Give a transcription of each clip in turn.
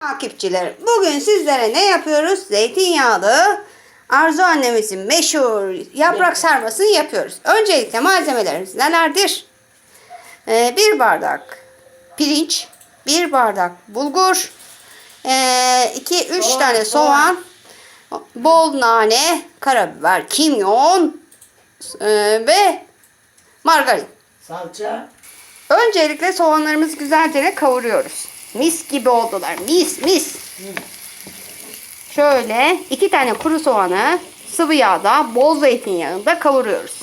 Takipçilerim, bugün sizlere ne yapıyoruz? Zeytinyağlı Arzu annemizin meşhur yaprak sarmasını yapıyoruz. Öncelikle malzemelerimiz nelerdir? Ee, bir bardak pirinç, bir bardak bulgur, ee, iki üç Soğan, tane soğan. soğan, bol nane, karabiber, kimyon ee, ve margarin. Salça. Öncelikle soğanlarımızı güzelce kavuruyoruz. Mis gibi oldular. Mis mis. Şöyle iki tane kuru soğanı sıvı yağda bol zeytinyağında kavuruyoruz.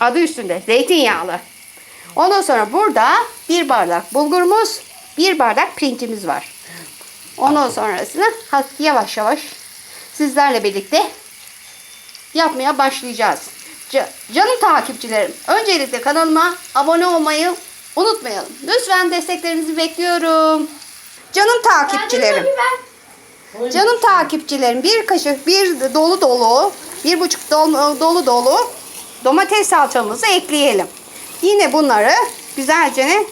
Adı üstünde zeytinyağlı. Ondan sonra burada bir bardak bulgurumuz, bir bardak pirincimiz var. Ondan sonrasını yavaş yavaş sizlerle birlikte yapmaya başlayacağız. Ca- canım takipçilerim, öncelikle kanalıma abone olmayı unutmayalım. Lütfen desteklerinizi bekliyorum. Canım takipçilerim, canım takipçilerim bir kaşık, bir dolu dolu, bir buçuk dolu dolu, dolu domates salçamızı ekleyelim. Yine bunları güzelce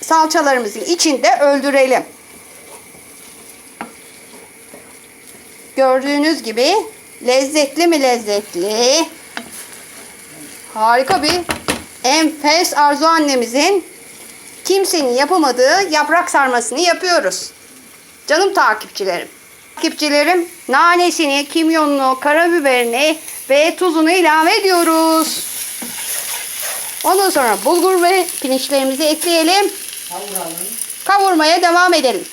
salçalarımızın içinde öldürelim. Gördüğünüz gibi lezzetli mi lezzetli? Harika bir enfes Arzu annemizin kimsenin yapamadığı yaprak sarmasını yapıyoruz. Canım takipçilerim. Takipçilerim nanesini, kimyonunu, karabiberini ve tuzunu ilave ediyoruz. Ondan sonra bulgur ve pirinçlerimizi ekleyelim. Kavuralım. Kavurmaya devam edelim.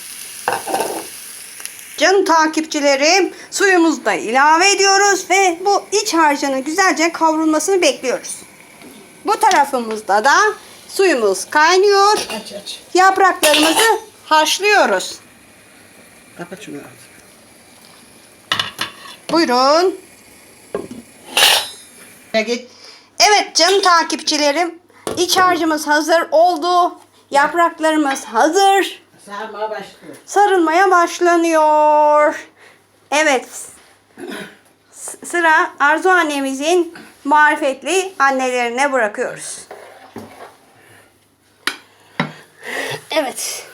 Canım takipçilerim suyumuzu da ilave ediyoruz ve bu iç harcının güzelce kavrulmasını bekliyoruz. Bu tarafımızda da suyumuz kaynıyor. Aç aç. Yapraklarımızı haşlıyoruz. Kapat şunu. Buyurun. Ya git. Evet canım takipçilerim iç harcımız hazır oldu. Yapraklarımız hazır. Sarmaya başlıyor. sarılmaya başlanıyor. Evet. Sıra Arzu annemizin marifetli annelerine bırakıyoruz. Evet.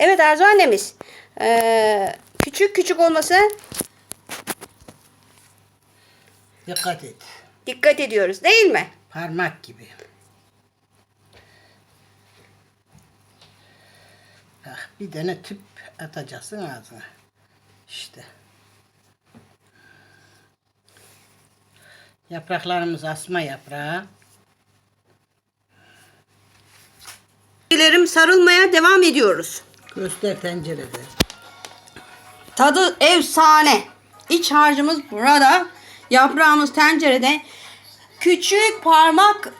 Evet Arzu annemiz. Ee, küçük küçük olması Dikkat et. dikkat ediyoruz değil mi? Parmak gibi. Ah, bir tane tüp atacaksın ağzına. İşte. Yapraklarımız asma yaprağı. Dilerim sarılmaya devam ediyoruz. Göster tencerede. Tadı efsane. İç harcımız burada. Yaprağımız tencerede. Küçük parmak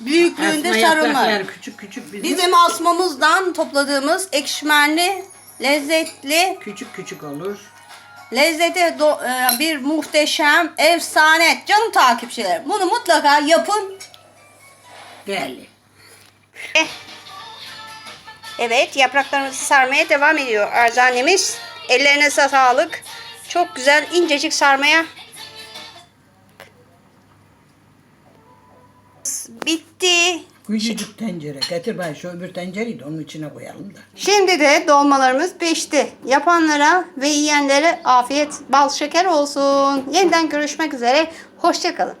büyüklüğünde Asma sarılma. yapraklar küçük küçük bizim. Bizim asmamızdan topladığımız ekşimenli, lezzetli, Küçük küçük olur. Lezzeti do- e, bir muhteşem, efsane. Canım takipçilerim bunu mutlaka yapın. Belli. Eh. Evet yapraklarımızı sarmaya devam ediyor Arzu annemiz. Ellerine sağlık. Çok güzel incecik sarmaya. Bitti. Küçücük tencere. Getir ben şu öbür tencereyi de onun içine koyalım da. Şimdi de dolmalarımız pişti. Yapanlara ve yiyenlere afiyet, bal şeker olsun. Yeniden görüşmek üzere. Hoşçakalın.